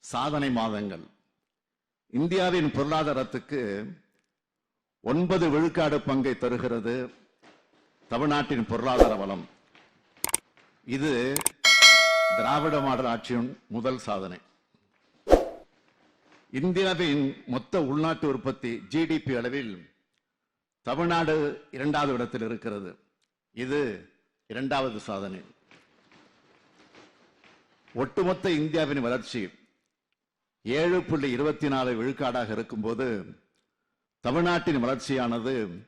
சாதனை மாதங்கள். இந்தியாவின் பொருளாதாரத்துக்கு ஒன்பது விழுக்காடு பங்கை தருகிறது தமிழ்நாட்டின் பொருளாதார வளம். இது திராவிட மாடல் ஆட்சியின் முதல் சாதனை. இந்தியாவின் மொத்த உள்நாட்டு உற்பத்தி ஜிடிபி அளவில் தமிழ்நாடு இரண்டாவது இடத்தில் இருக்கிறது. இது இரண்டாவது சாதனை. ஒட்டுமொத்த இந்தியாவின் வளர்ச்சி ஏழு புள்ளி இருபத்தி நாலு விழுக்காடாக இருக்கும்போது தமிழ்நாட்டின் வளர்ச்சியானது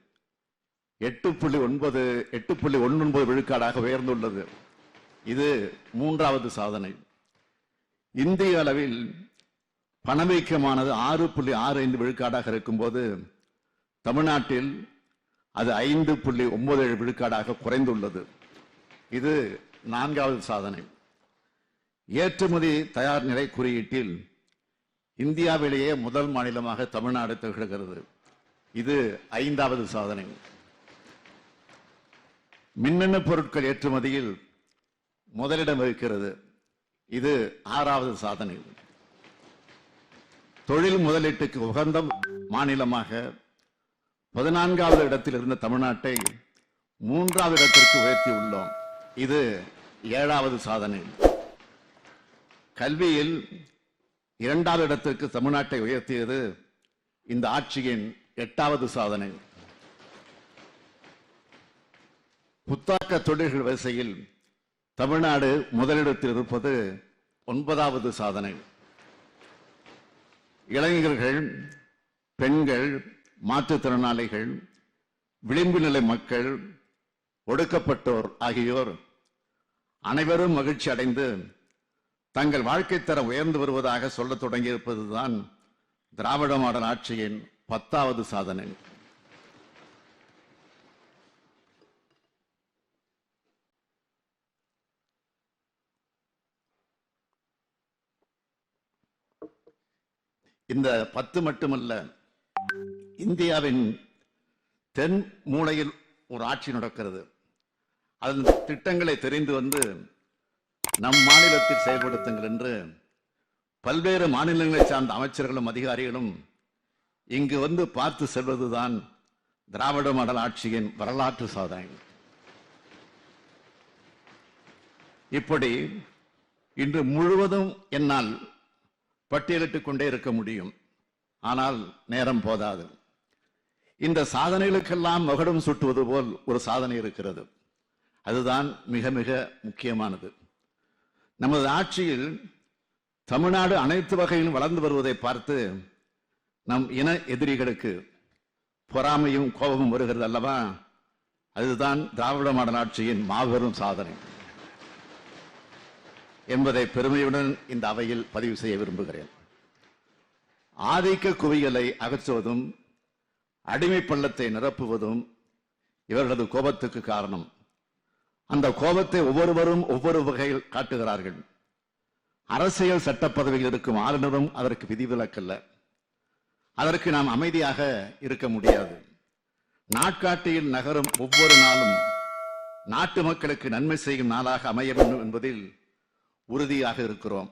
எட்டு புள்ளி ஒன்பது எட்டு புள்ளி ஒன்பது விழுக்காடாக உயர்ந்துள்ளது. இது மூன்றாவது சாதனை. இந்திய அளவில் பணவீக்கமானது ஆறு புள்ளி ஆறு ஐந்து விழுக்காடாக இருக்கும்போது தமிழ்நாட்டில் அது ஐந்து புள்ளி ஒன்பது ஏழு விழுக்காடாக குறைந்துள்ளது. இது நான்காவது சாதனை. ஏற்றுமதி தயார் நிலை குறியீட்டில் இந்தியாவிலேயே முதல் மாநிலமாக தமிழ்நாடு திகழ்கிறது. இது ஐந்தாவது சாதனை. மின்னணு பொருட்கள் ஏற்றுமதியில் முதலிடம் வகிக்கிறது. இது ஆறாவது சாதனை. தொழில் முதலீட்டுக்கு உகந்த மாநிலமாக பதினான்காவது இடத்தில் இருந்த தமிழ்நாட்டை மூன்றாவது இடத்திற்கு உயர்த்தி உள்ளோம். இது ஏழாவது சாதனை. கல்வியில் இரண்டாவது இடத்திற்கு தமிழ்நாட்டை உயர்த்தியது இந்த ஆட்சியின் எட்டாவது சாதனை. புத்தாக்க தொழில்கள் வரிசையில் தமிழ்நாடு முதலிடத்தில் இருப்பது ஒன்பதாவது சாதனை. இளைஞர்கள் பெண்கள் மாற்றுத்திறனாளிகள் விளிம்பு நிலை மக்கள் ஒடுக்கப்பட்டோர் ஆகியோர் அனைவரும் மகிழ்ச்சி அடைந்து தங்கள் வாழ்க்கை தரம் உயர்ந்து வருவதாக சொல்லத் தொடங்கியிருப்பதுதான் திராவிட மாடல் ஆட்சியின் பத்தாவது சாதனை. இந்த பத்து மட்டுமல்ல இந்தியாவின் தென் மூலையில் ஒரு ஆட்சி நடக்கிறது. அதன் திட்டங்களை தெரிந்து வந்து நம் மாநிலத்தில் செயல்படுத்துங்கள் என்று பல்வேறு மாநிலங்களை சார்ந்த அமைச்சர்களும் அதிகாரிகளும் இங்கு வந்து பார்த்து செல்வதுதான் திராவிட மாடல் ஆட்சியின் வரலாற்று சாதனை. இப்படி இன்று முழுவதும் என்னால் பட்டியலிட்டுக் கொண்டே இருக்க முடியும். ஆனால் நேரம் போதாது. இந்த சாதனைகளுக்கெல்லாம் மகுடம் சுட்டுவது போல் ஒரு சாதனை இருக்கிறது. அதுதான் மிக மிக முக்கியமானது. நமது ஆட்சியில் தமிழ்நாடு அனைத்து வகையிலும் வளர்ந்து வருவதை பார்த்து நம் இன எதிரிகளுக்கு பொறாமையும் கோபமும் வருகிறது அல்லவா? அதுதான் திராவிட மாடல் ஆட்சியின் மாபெரும் சாதனை. என்பதை பெருமையுடன் இந்த அவையில் பதிவு செய்ய விரும்புகிறேன். ஆதிக்க குவியலை அகற்றுவதும் அடிமை பள்ளத்தை நிரப்புவதும் இவர்களது கோபத்துக்கு காரணம். அந்த கோபத்தை ஒவ்வொருவரும் ஒவ்வொரு வகையில் காட்டுகிறார்கள். அரசியல் சட்ட பதவியில் இருக்கும் ஆளுநரும் அதற்கு விதிவிலக்கல்ல. அதற்கு நாம் அமைதியாக இருக்க முடியாது. நாட்காட்டியில் நகரும் ஒவ்வொரு நாளும் நாட்டு மக்களுக்கு நன்மை செய்யும் நாளாக அமைய வேண்டும் என்பதில் உறுதியாக இருக்கிறோம்.